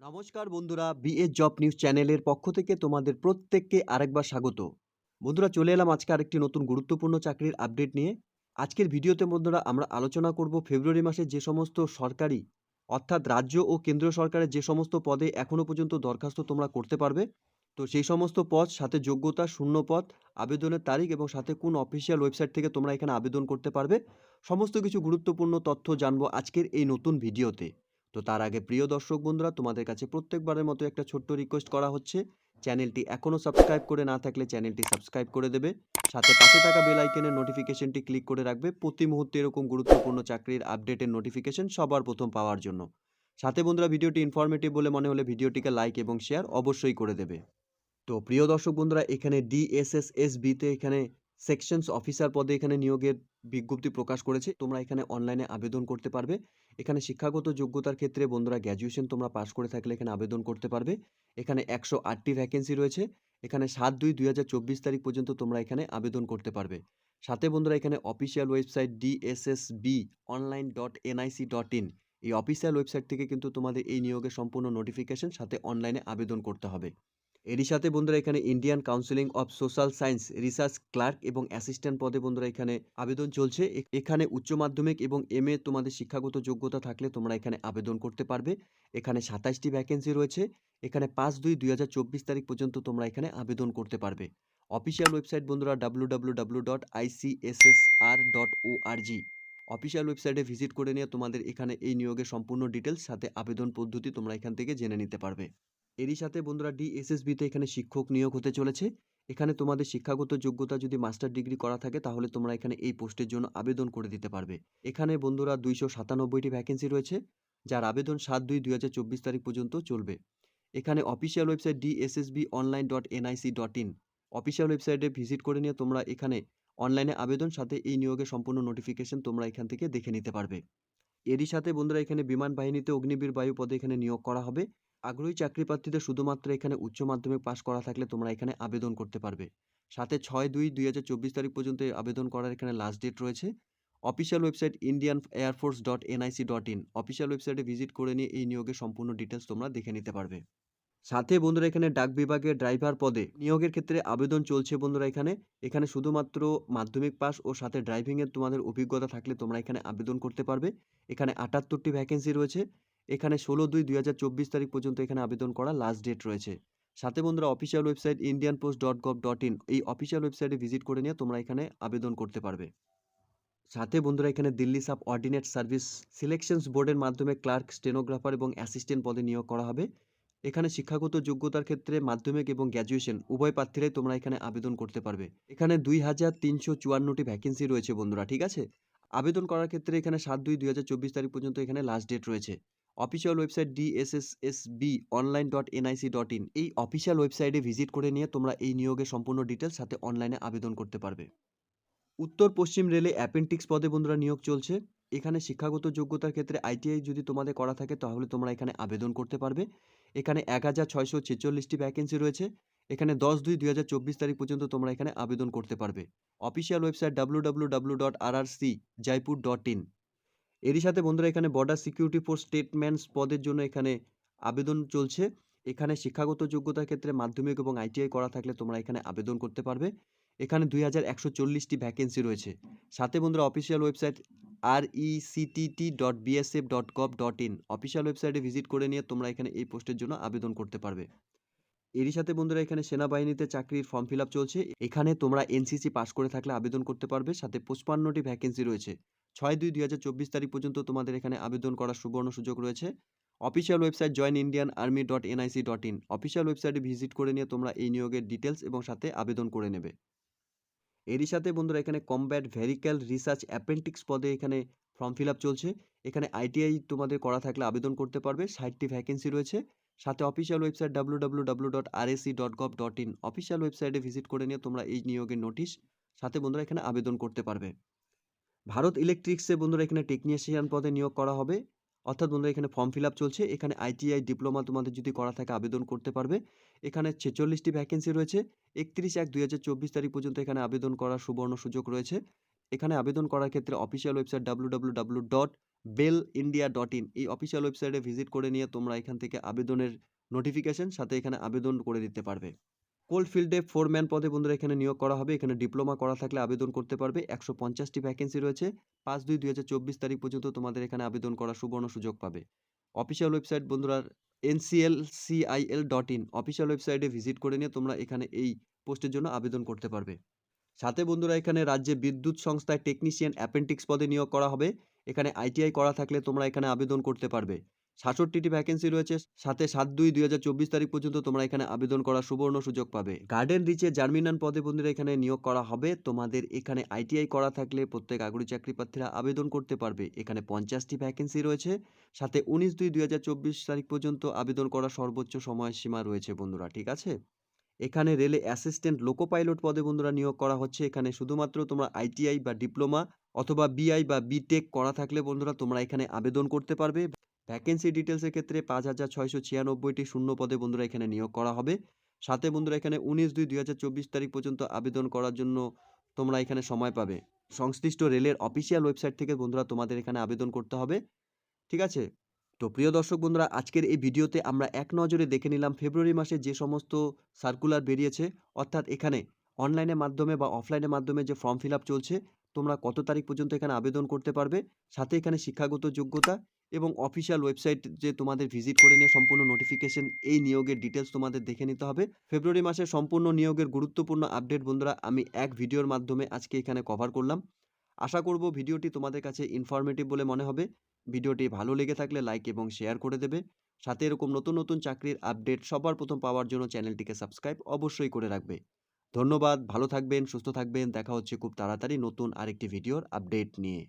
নমস্কার বন্ধুরা BS job news চ্যানেলের পক্ষ থেকে তোমাদের প্রত্যেককে আরেকবার স্বাগত। বন্ধুরা, চলে এলাম আজকে আরেকটি নতুন গুরুত্বপূর্ণ চাকরির আপডেট নিয়ে। আজকের ভিডিওতে বন্ধুরা, আমরা আলোচনা করব ফেব্রুয়ারি মাসে যে সমস্ত সরকারি, অর্থাৎ রাজ্য ও কেন্দ্র সরকারের যে সমস্ত পদে এখনও পর্যন্ত দরখাস্ত তোমরা করতে পারবে। তো সেই সমস্ত পদ, সাথে যোগ্যতা, শূন্য পদ, আবেদনের তারিখ এবং সাথে কোন অফিসিয়াল ওয়েবসাইট থেকে তোমরা এখানে আবেদন করতে পারবে। সমস্ত কিছু গুরুত্বপূর্ণ তথ্য জানব আজকের এই নতুন ভিডিওতে। তো তার আগে প্রিয় দর্শক বন্ধুরা, তোমাদের কাছে প্রত্যেকবারের মতো একটা ছোট্ট রিকোয়েস্ট করা হচ্ছে। চ্যানেলটি এখনও সাবস্ক্রাইব করে না থাকলে চ্যানেলটি সাবস্ক্রাইব করে দেবে। সাথে পাশে থাকা বেল আইকনের নোটিফিকেশনটি ক্লিক করে রাখবে। প্রতি মুহূর্তে এরকম গুরুত্বপূর্ণ চাকরির আপডেটের নোটিফিকেশন সবার প্রথম পাওয়ার জন্য। সাথে বন্ধুরা, ভিডিওটি ইনফরমেটিভ বলে মনে হলে ভিডিওটিকে লাইক এবং শেয়ার অবশ্যই করে দেবে। তো প্রিয় দর্শক বন্ধুরা, এখানে ডিএসএসএসবিতে এখানে সেকশনস অফিসার পদে এখানে নিয়োগের বিজ্ঞপ্তি প্রকাশ করেছে। তোমরা এখানে অনলাইনে আবেদন করতে পারবে। এখানে শিক্ষাগত যোগ্যতার ক্ষেত্রে বন্ধুরা গ্র্যাজুয়েশন তোমরা পাশ করে থাকলে এখানে আবেদন করতে পারবে। এখানে একশো আটটি ভ্যাকেন্সি রয়েছে। এখানে সাত দুই দুই তারিখ পর্যন্ত তোমরা এখানে আবেদন করতে পারবে। সাথে বন্ধুরা এখানে official website DSSB online dot NIC dot in এই অফিসিয়াল ওয়েবসাইট থেকে কিন্তু তোমাদের এই নিয়োগের সম্পূর্ণ নোটিফিকেশন সাথে অনলাইনে আবেদন করতে হবে। এরই সাথে বন্ধুরা এখানে Indian counselling of social science research clerk এবং অ্যাসিস্ট্যান্ট পদে বন্ধুরা এখানে আবেদন চলছে। এখানে উচ্চ মাধ্যমিক এবং এম তোমাদের শিক্ষাগত যোগ্যতা থাকলে তোমরা এখানে আবেদন করতে পারবে। এখানে সাতাশটি ভ্যাকেন্সি রয়েছে। এখানে পাঁচ দুই দুই তারিখ পর্যন্ত তোমরা এখানে আবেদন করতে পারবে। অফিসিয়াল ওয়েবসাইট বন্ধুরা W W W dot ICSSR dot O RG official ওয়েবসাইটে ভিজিট করে নিয়ে তোমাদের এখানে এই নিয়োগের সম্পূর্ণ ডিটেলস সাথে আবেদন পদ্ধতি তোমরা এখান থেকে জেনে নিতে পারবে। এরই সাথে বন্ধুরা ডিএসএসবিতে এখানে শিক্ষক নিয়োগ হতে চলেছে। এখানে তোমাদের শিক্ষাগত যোগ্যতা যদি মাস্টার ডিগ্রি করা থাকে, তাহলে তোমরা এখানে এই পোস্টের জন্য আবেদন করে দিতে পারবে। এখানে বন্ধুরা দুইশো সাতানব্বইটি ভ্যাকেন্সি রয়েছে, যার আবেদন সাত দুই দুই হাজার চব্বিশ তারিখ পর্যন্ত চলবে। এখানে official website DSSB online dot NIC dot in official ওয়েবসাইটে ভিজিট করে নিয়ে তোমরা এখানে অনলাইনে আবেদন, সাথে এই নিয়োগের সম্পূর্ণ নোটিফিকেশন তোমরা এখান থেকে দেখে নিতে পারবে। এরই সাথে বন্ধুরা এখানে বিমান বাহিনীতে অগ্নিবীর বায়ু পদে এখানে নিয়োগ করা হবে। আগ্রহী চাকরি প্রার্থীদের শুধুমাত্র এখানে উচ্চ মাধ্যমিক পাশ করা থাকলে তোমরা এখানে আবেদন করতে পারবে। সাথে ছয় দুই দুই হাজার চব্বিশ তারিখ পর্যন্ত আবেদন করার এখানে লাস্ট ডেট রয়েছে। Official website Indian air force dot NIC dot in official ওয়েবসাইটে ভিজিট করে নিয়ে এই নিয়োগের সম্পূর্ণ ডিটেলস তোমরা দেখে নিতে পারবে। সাথে বন্ধুরা এখানে ডাক বিভাগের ড্রাইভার পদে নিয়োগের ক্ষেত্রে আবেদন চলছে বন্ধুরা এখানে। এখানে শুধুমাত্র মাধ্যমিক পাস ও সাথে ড্রাইভিংয়ের তোমাদের অভিজ্ঞতা থাকলে তোমরা এখানে আবেদন করতে পারবে। এখানে আটাত্তরটি ভ্যাকেন্সি রয়েছে। এখানে ষোলো দুই দুই হাজার চব্বিশ তারিখ পর্যন্ত এখানে আবেদন করা লাস্ট ডেট রয়েছে। সাথে বন্ধুরা official website Indian post dot gov dot in এই অফিসিয়াল ওয়েবসাইটে ভিজিট করে নিয়ে তোমরা এখানে আবেদন করতে পারবে। সাথে বন্ধুরা এখানে Delhi subordinate service selections বোর্ডের মাধ্যমে ক্লার্ক স্টেনোগ্রাফার এবং অ্যাসিস্ট্যান্ট পদে নিয়োগ করা হবে। এখানে শিক্ষাগত যোগ্যতার ক্ষেত্রে মাধ্যমিক এবং গ্র্যাজুয়েশন উভয় প্রার্থীরাই তোমরা এখানে আবেদন করতে পারবে। এখানে দুই হাজার তিনশো চুয়ান্নটি ভ্যাকেন্সি রয়েছে বন্ধুরা, ঠিক আছে? আবেদন করার ক্ষেত্রে এখানে সাত দুই দুই হাজার চব্বিশ তারিখ পর্যন্ত এখানে লাস্ট ডেট রয়েছে। Official website DSSSB online dot NIC dot in এই অফিসিয়াল ওয়েবসাইটে ভিজিট করে নিয়ে তোমরা এই নিয়োগের সম্পূর্ণ ডিটেলস সাথে অনলাইনে আবেদন করতে পারবে। উত্তর পশ্চিম রেলে অ্যাপেন্টিক্স পদে বন্ধুরা নিয়োগ চলছে। এখানে শিক্ষাগত যোগ্যতার ক্ষেত্রে আইটিআই যদি তোমাদের করা থাকে, তাহলে তোমরা এখানে আবেদন করতে পারবে। এখানে এক হাজার ছয়শো ছেচল্লিশটি ভ্যাকেন্সি রয়েছে। এখানে দশ দুই দুই হাজার চব্বিশ তারিখ পর্যন্ত তোমরা এখানে আবেদন করতে পারবে। Official website W W W dot R R C Jaipur dot in এরই সাথে বন্ধুরা এখানে বর্ডার সিকিউরিটি ফোর্স স্টেটমেন্টস পদের জন্য এখানে আবেদন চলছে। এখানে শিক্ষাগত যোগ্যতার ক্ষেত্রে মাধ্যমিক এবং আইটিআই করা থাকলে তোমরা এখানে আবেদন করতে পারবে। এখানে দুই হাজার একশো চল্লিশটি ভ্যাকেন্সি রয়েছে। সাথে বন্ধুরা official website R ECTT dot BSF dot gov dot in official ওয়েবসাইটে ভিজিট করে নিয়ে তোমরা এখানে এই পোস্টের জন্য আবেদন করতে পারবে। এরই সাথে বন্ধুরা এখানে সেনাবাহিনীতে চাকরির ফর্ম ফিল চলছে। এখানে তোমরা এনসিসি পাস করে থাকলে আবেদন করতে পারবে। সাথে পঁচপান্নটি ভ্যাকেন্সি রয়েছে। ছয় দুই দুই হাজার চব্বিশ তারিখ পর্যন্ত তোমাদের এখানে আবেদন করার সুবর্ণ সুযোগ রয়েছে। Official website join Indian army dot NIC dot in official ওয়েবসাইটে ভিজিট করে নিয়ে তোমরা এই নিয়োগের ডিটেলস এবং সাথে আবেদন করে নেবে। এরই সাথে বন্ধুরা এখানে কমব্যাট ভেহিক্যাল রিসার্চ অ্যাপেন্টিক্স পদে এখানে ফর্ম ফিল চলছে। এখানে আইটিআই তোমাদের করা থাকলে আবেদন করতে পারবে। ষাটটি ভ্যাকেন্সি রয়েছে। সাথে official website W W W dot R AC dot gov dot in official ওয়েবসাইটে ভিজিট করে নিয়ে তোমরা এই নিয়োগের নোটিশ সাথে বন্ধুরা এখানে আবেদন করতে পারবে। ভারত ইলেকট্রিক্সে বন্ধুরা এখানে টেকনিশিয়ান পদে নিয়োগ করা হবে। অর্থাৎ বন্ধুরা এখানে ফর্ম ফিল চলছে। এখানে আইটিআই ডিপ্লোমা তোমাদের যদি করা থাকে আবেদন করতে পারবে। এখানে ছেচল্লিশটি ভ্যাকেন্সি রয়েছে। একত্রিশ এক দুই তারিখ পর্যন্ত এখানে আবেদন করার সুবর্ণ সুযোগ রয়েছে। এখানে আবেদন করার ক্ষেত্রে official website W W W dot BEL India dot in এই অফিসিয়াল ওয়েবসাইটে ভিজিট করে নিয়ে তোমরা এখান থেকে আবেদনের নোটিফিকেশন সাথে এখানে আবেদন করে দিতে পারবে। কোল্ড ফিল্ডে ফোরম্যান পদে বন্ধুরা এখানে নিয়োগ করা হবে। এখানে ডিপ্লোমা করা থাকলে আবেদন করতে পারবে। একশো পঞ্চাশটি ভ্যাকেন্সি রয়েছে। পাঁচ দুই দুই হাজার চব্বিশ তারিখ পর্যন্ত তোমাদের এখানে আবেদন করার সুবর্ণ সুযোগ পাবে। অফিসিয়াল ওয়েবসাইট বন্ধুরা NCL CIL dot in official ওয়েবসাইটে ভিজিট করে নিয়ে তোমরা এখানে এই পোস্টের জন্য আবেদন করতে পারবে। সাথে বন্ধুরা এখানে রাজ্যে বিদ্যুৎ সংস্থায় টেকনিশিয়ান অ্যাপেন্ডিক্স পদে নিয়োগ করা হবে। এখানে আইটিআই করা থাকলে তোমরা এখানে আবেদন করতে পারবে। সাতষট্টিটি ভ্যাকেন্সি রয়েছে, সাথে সাত দুই দুই হাজার চব্বিশ তারিখ পর্যন্ত তোমরা এখানে আবেদন করার সুবর্ণ সুযোগ পাবে। গার্ডেন রিচে জার্মিনান পদে বন্ধুরা এখানে নিয়োগ করা হবে। তোমাদের এখানে আইটিআই করা থাকলে প্রত্যেক আগ্রহী চাকরি প্রার্থীরা আবেদন করতে পারবে। এখানে পঞ্চাশটি ভ্যাকেন্সি রয়েছে, সাথে উনিশ দুই দুই হাজার চব্বিশ তারিখ পর্যন্ত আবেদন করার সর্বোচ্চ সময়সীমা রয়েছে বন্ধুরা, ঠিক আছে? এখানে রেলে অ্যাসিস্ট্যান্ট লোকো পাইলট পদে বন্ধুরা নিয়োগ করা হচ্ছে। এখানে শুধুমাত্র তোমরা আইটিআই বা ডিপ্লোমা অথবা বিআই বা বিটেক করা থাকলে বন্ধুরা তোমরা এখানে আবেদন করতে পারবে। ভ্যাকেন্সি ডিটেলসের ক্ষেত্রে পাঁচ হাজার ছয়শো ছিয়ানব্বইটি শূন্য পদে বন্ধুরা এখানে নিয়োগ করা হবে। সাথে বন্ধুরা এখানে উনিশ দুই দুই তারিখ পর্যন্ত আবেদন করার জন্য তোমরা এখানে সময় পাবে। সংশ্লিষ্ট রেলের অফিসিয়াল ওয়েবসাইট থেকে বন্ধুরা তোমাদের এখানে আবেদন করতে হবে। ঠিক আছে? তো প্রিয় দর্শক বন্ধুরা, আজকের এই ভিডিওতে আমরা এক নজরে দেখে নিলাম ফেব্রুয়ারি মাসে যে সমস্ত সার্কুলার বেরিয়েছে, অর্থাৎ এখানে অনলাইনের মাধ্যমে বা অফলাইনের মাধ্যমে যে ফর্ম ফিল চলছে তোমরা কত তারিখ পর্যন্ত এখানে আবেদন করতে পারবে, সাথে এখানে শিক্ষাগত যোগ্যতা এবং অফিসিয়াল ওয়েবসাইট যে তোমাদের ভিজিট করে নিয়ে সম্পূর্ণ নোটিফিকেশন এই নিয়োগের ডিটেলস তোমাদের দেখে নিতে হবে। ফেব্রুয়ারি মাসে সম্পূর্ণ নিয়োগের গুরুত্বপূর্ণ আপডেট বন্ধুরা, আমি এক ভিডিওর মাধ্যমে আজকে এখানে কভার করলাম। আশা করব ভিডিওটি তোমাদের কাছে ইনফরমেটিভ বলে মনে হবে। ভিডিওটি ভালো লেগে থাকলে লাইক এবং শেয়ার করে দেবে। সাথে এরকম নতুন নতুন চাকরির আপডেট সবার প্রথম পাওয়ার জন্য চ্যানেলটিকে সাবস্ক্রাইব অবশ্যই করে রাখবে। ধন্যবাদ ভালো থাকবেন সুস্থ থাকবেন দেখা হচ্ছে খুব তাড়াতাড়ি নতুন আরেকটি ভিডিওর আপডেট নিয়ে।